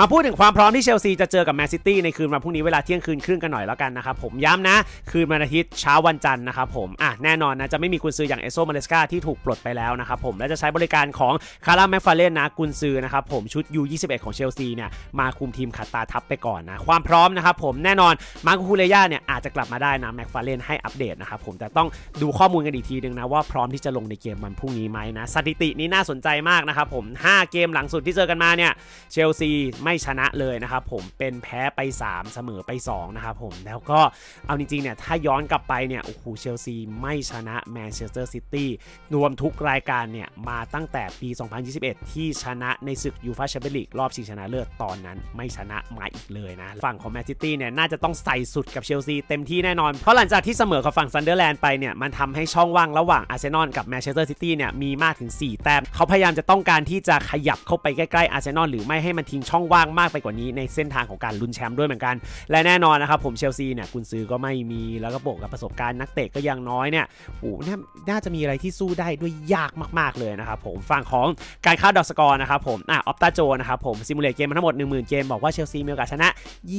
มาพูดถึงความพร้อมที่เชลซีจะเจอกับแมนซิตี้ในคืนวันพรุ่งนี้เวลาเที่ยงคืนครึ่งกันหน่อยแล้วกันนะครับผมย้ำนะ คืนวันอาทิตย์เช้าวันจันทร์นะครับผมอะแน่นอนนะจะไม่มีกุนซืออย่างเอโซมาเลสกาที่ถูกปลดไปแล้วนะครับผมและจะใช้บริการของคาร่าแมคฟาเลนนะกุนซือนะครับผมชุด U21 ของเชลซีเนี่ยมาคุมทีมขัดตาทับไปก่อนนะความพร้อมนะครับผมแน่นอนมาร์คคูเลย่าเนี่ยอาจจะกลับมาได้นะแมคฟาเลนให้อัปเดตนะครับผมแต่ต้องดูข้อมูลกันอีกทีนึงนะว่าพร้อมที่จะลงในเกมวันพรุ่งนี้ไหมนะสถิตินี้น่าสนใจมากนะครับผม5เกมหลังสุดที่เจอกันมาเนี่ยเชลซีไไม่ชนะเลยนะครับผมเป็นแพ้ไป 3 เสมอไป2นะครับผมแล้วก็เอาจริงๆเนี่ยถ้าย้อนกลับไปเนี่ยโอ้โหเชลซีไม่ชนะแมนเชสเตอร์ซิตี้รวมทุกรายการเนี่ยมาตั้งแต่ปี 2021 ที่ชนะในศึกยูฟาแชมเปี้ยนลีกรอบชิงชนะเลิศตอนนั้นไม่ชนะมาอีกเลยนะ ฝั่งของแมนซิตี้เนี่ยน่าจะต้องใส่สุดกับเชลซีเต็มที่แน่นอน เพราะหลังจากที่เสมอกับฝั่งซันเดอร์แลนด์ไปเนี่ยมันทำให้ช่องว่างระหว่างอาร์เซนอลกับแมนเชสเตอร์ซิตี้เนี่ยมีมากถึง 4 แต้มเขาพยายามจะต้องการที่จะขยับเข้าไปใกล้ๆอาร์เซนอลหรือไม่ให้มันทิ้งช่องว่างมากไปกว่านี้ในเส้นทางของการลุ้นแชมป์ด้วยเหมือนกัน และแน่นอนนะครับผมเชลซีเนี่ยกุนซือก็ไม่มีแล้วก็บวกกับประสบการณ์นักเตะก็ยังน้อยเนี่ยโอ้โหน่าน่าจะมีอะไรที่สู้ได้ด้วยยากมาก ๆเลยนะครับผมฝั่งของการคาดดอกสกอร์นะครับผมอะออปตาโจนะครับผมซิมูเลตเกมมาทั้งหมด 10,000 เกมบอกว่าเชลซีมีโอกาสชนะ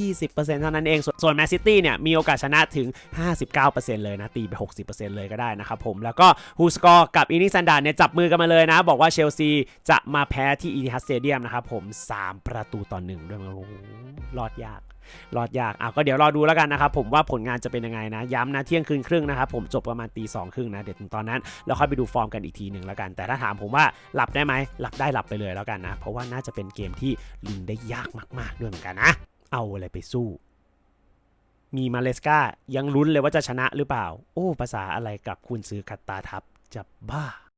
20%เท่านั้นเอง ส่วนส่วนแมนซิตี้เนี่ยมีโอกาสชนะถึง 59%เลยนะตีไป 60%เลยก็ได้นะครับผมแล้วก็ฮูสกอร์กับอินิซันดานเนี่ยจับมือกันมาเลยนะ บอกว่าเชลซีจะมาแพ้ที่อีทิฮัสเตเดียมนะครับผม 3 ประตูต่อหนึ่งด้วยมั้งโอ้โหรอดยาก รอดยากอะก็เดี๋ยวรอดูแล้วกันนะครับผมว่าผลงานจะเป็นยังไงนะ ย้ำนะเที่ยงคืนครึ่งนะครับผมจบประมาณตีสองครึ่งนะเดี๋ยวถึงตอนนั้นเราค่อยไปดูฟอร์มกันอีกทีหนึ่งแล้วกัน แต่ถ้าถามผมว่าหลับได้ไหมหลับได้หลับไปเลยแล้วกันนะ เพราะว่าน่าจะเป็นเกมที่ลุ้นได้ยากมากๆด้วยเหมือนกันนะ เอาอะไรไปสู้มีมาเลสกายังลุ้นเลยว่าจะชนะหรือเปล่า โอ้ ภาษาอะไรกับคุณซื้อกัตตาทับจะบ้า